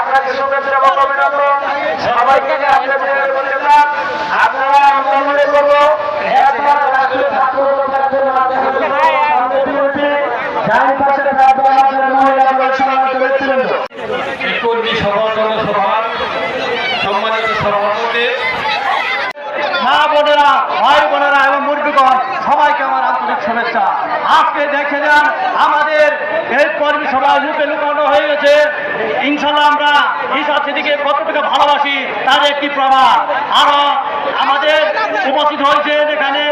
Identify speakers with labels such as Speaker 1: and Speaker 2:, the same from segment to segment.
Speaker 1: আপনাকে শুভেচ্ছা এবং অভিনন্দন।
Speaker 2: বোনেরা, ভাই বোনেরা এবং মুরগিগণ সবাইকে আমার আন্তরিক শুভেচ্ছা। আজকে দেখে যান, আমাদের এই কর্মী সভা রূপে লুকানো হয়ে গেছে। ইনশাল্লাহ আমরা ঈশা সিদ্দিকে কতটুকু ভালোবাসি, তার একটি প্রমাণ। আরও আমাদের উপস্থিত হয়েছে এখানে।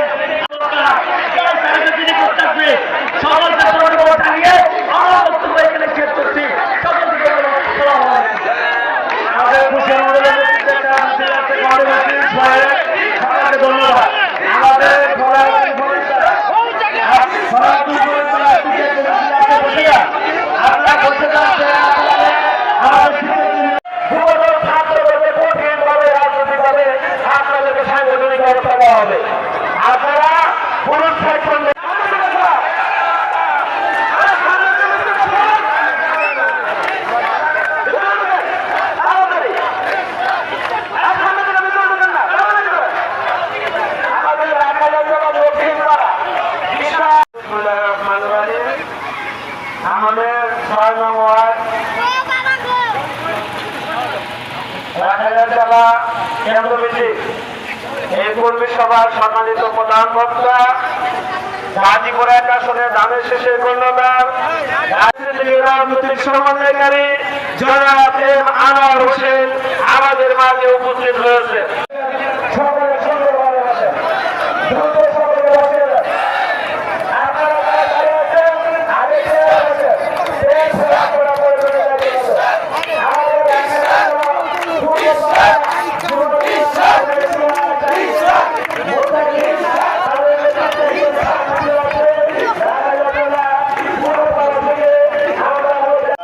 Speaker 1: আপনাদেরকে সাংগঠনিক ব্যবস্থা আপনারা পুরুষ ছয় নং ওয়ার্ড মিছিল এই কর্মী সভার সম্মানিত প্রধান বক্তা গাজীপুর এক আসনে দানের শেষে রাজনীতির রাজনৈতিক সমন্বয়কারী জনাব এম আনোয়ার হোসেন আমাদের মাঝে উপস্থিত হয়েছে।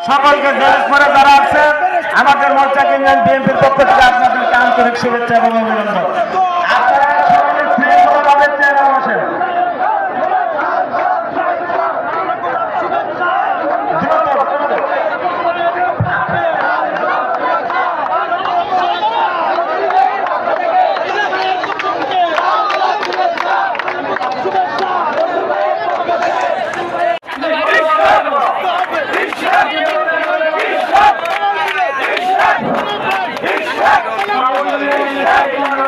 Speaker 1: সকলকে জেলেস করে যারা আছেন, আমাদের মোর্চা কিনলেন বিএনপির পক্ষ থেকে আপনাদেরকে আন্তরিক শুভেচ্ছা এবং অভিনন্দন। আমাদের